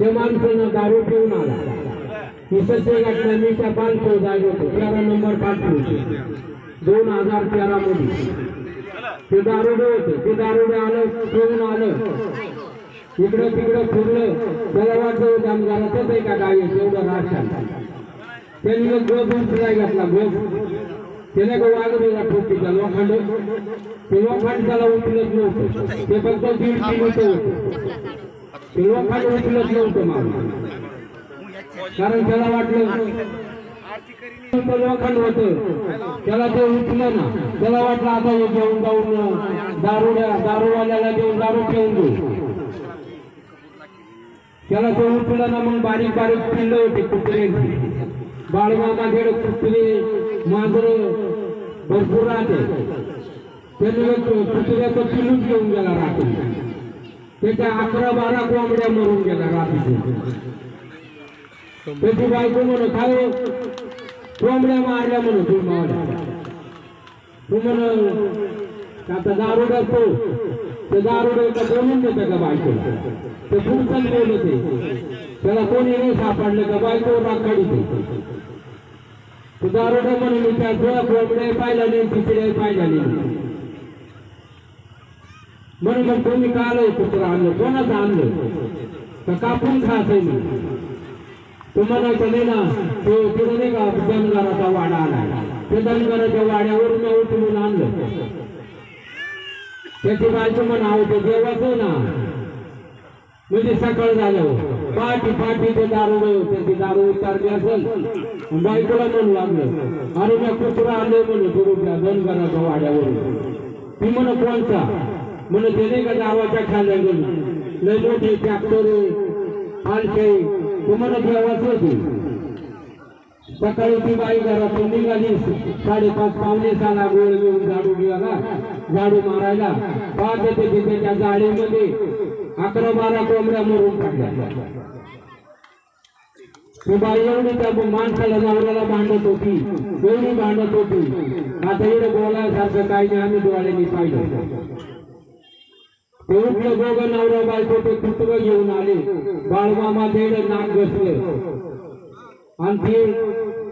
ते माणसानं दारू पिऊन आला. ही सत्य घटना मी त्या पालखी जागे होतो. तेरा नंबर पाठवतो दोन हजार तेरा मध्ये. ते दारुडे होते. ते दारुडे आलं पिऊन आलं. इकडं तिकडं फिरलं. त्याला वाटलं जामगारातच आहे एका गावी एवढं राशन त्यांनी एक गोप उचलाय घातला गोप त्याने का वागलेला ठोकीचा लोखंड. ते लोखंड त्याला उचलत नव्हतं. ते फक्त दीड किलोचं होतं. ते लोखंड उचलत नव्हतं मला कारण त्याला वाटलं ते लोखंड होतं. त्याला ते उठलं ना. त्याला वाटलं आता हे घेऊन जाऊन दारुड्या दारूवाल्याला देऊन दारू ठेवून देऊ. त्याला ते उठलं ना मग बारीक बारीक पिल्ल होते कुत्रे बाळमामाकडे कुत्रे मांजर भरपूर राहते. त्यांनी कुत्र्याचं पिलूच घेऊन गेला रात्री. त्याच्या अकरा बारा कोंबड्या मरून गेल्या रात्री त्याची बायको म्हण काय हो? कोंबड्या मारल्या म्हणून तू मावल्या तू म्हण आता दारू तो ते दारू का जमून देतं का बायको? ते पुढचं बोलत आहे. त्याला कोणी नाही सापडलं का बायको राखाडी ते दारू म्हणून मी त्या तुला कोंबड्या पाहिला नाही तिकडे पाहिला नाही. म्हणून मग तुम्ही का आलं कुत्र आणलं. कोणाचं आणलं? तर कापून खायचंय मी तुम्हाला नाही ना तो तिथे नाही का दनगराचा वाडा आला त्या धनगराच्या वाड्यावरून मी उठून आणलं. त्याची बायचं म्हणा अहो ते देवाचं ना. म्हणजे सकाळ झालं. पाठी पाठी ते दारू त्याची दारू उतारली असेल. बायकोला म्हणू लागलं अरे मी कुत्रा आले म्हणून. तुरुच्या दनगराच्या वाड्यावरून. ती म्हण कोणचा? म्हणून त्याने का गावाच्या खाल्या गेली लय मोठे ट्रॅक्टर आलते तुम्हाला जेवाच होती सकाळी ती बाई घरातून निघाली साडेपाच पावणे साला गोळ घेऊन झाडू घ्यायला झाडू मारायला. पाच येते तिथे त्या जाळीमध्ये अकरा बारा कोंबड्या मरून टाकल्या ती बाई एवढी त्या माणसाला नवऱ्याला भांडत होती एवढी भांडत होती. आता इकडे बोलायसारखं काही नाही आम्ही डोळ्यांनी पाहिलं. ते उठलं दोघं नवरा बायको ते कुटुंब घेऊन आले. बाळमामा देड नाक घसलं आणि ती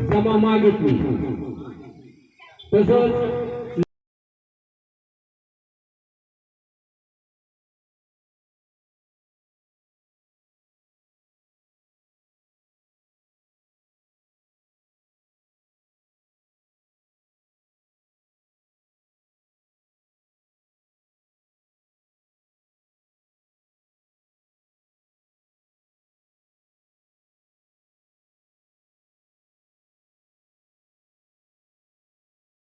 जमा मागितली. तसंच